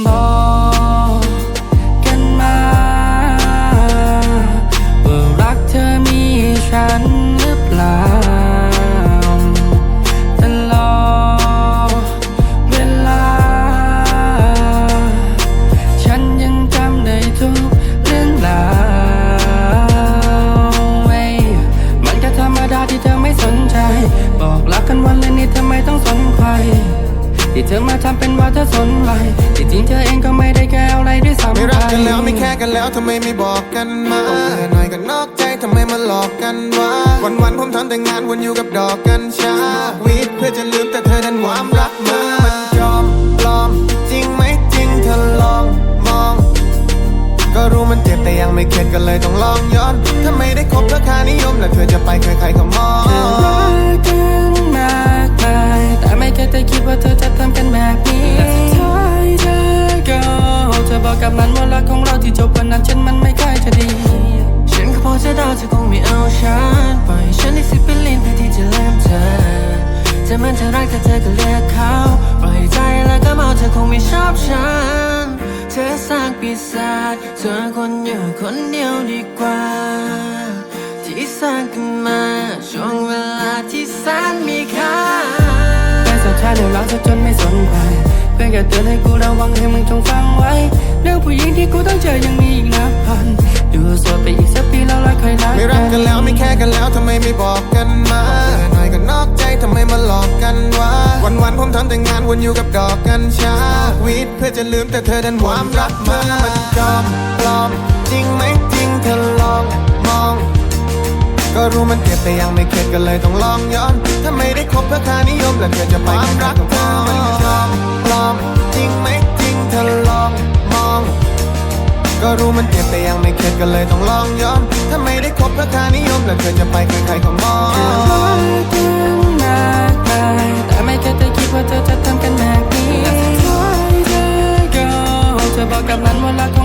Ball. ที่จริงเธอเองก็ไม่ได้แก้อะไรด้วยซ้ำไม่รักกันแล้วไม่แค่กันแล้วทำไมไม่บอกกันมาเหน่อยก็นนอกใจทำไมมาหลอกกันวะวันวันๆผมทำแต่งานวนอยู่กับดอกกัญชาวีดเพื่อจะลืมแต่เธอดันความรักมามันจอมปลอม จริงไหมจริงเธอลองมอง ก็รู้มันเจ็บแต่ยังไม่เข็ดก็เลยต้องลองย้อนถ้าไม่ได้คบเธอค่านิยมแล้วเธอจะไปใครๆก็มอง กับมันว่ารักของเราที่จบวันนั้นฉันมันไม่ค่อยจะดี ฉันก็พอจะเดาเธอคงไม่เอาฉันปล่อยฉันได้สิบเป็นลินเพื่อที่จะลืมเธอเธอมันเธอรักแต่เธอก็เลือกเขาปล่อยใจแล้วก็เมาเธอคงไม่ชอบฉัน เธอสร้างปีศาจเธอคนอยู่คนเดียวดีกว่า ที่สร้างขึ้นมาช่วงเวลาที่แสนมีค่าแต่สุดท้ายเดี๋ยวเราจะจนไม่สนใครเพื่อนแค่เตือนให้กูระวังให้มึงจงฟัง กันแล้วทำไมไม่บอกกันมาเหน่อยก็นอกใจทำไมมาหลอกกันวะวันวันๆผมทำแต่งานวนอยู่กับดอกกัญชาวีดเพื่อจะลืมแต่เธอดันความรักมามันจอมปลอม จริงไหมจริงเธอลองมอง ก็รู้มันเจ็บแต่ยังไม่เข็ดก็เลยต้องลองย้อนถ้าไม่ได้คบเพื่อค่านิยมแล้วเธอจะไปความรัก ก็รู้มันเจ็บแต่ยังไม่เข็ดก็เลยต้องลองย้อน ถ้าไม่ได้คบเพื่อค่านิยมแล้วเธอจะไปใครๆก็มองรักกันมากมายแต่ไม่เคยได้คิดว่าเธอจะทำกันแบบนี้และสุดท้ายเธอก็เธอบอกกับมันว่ารัก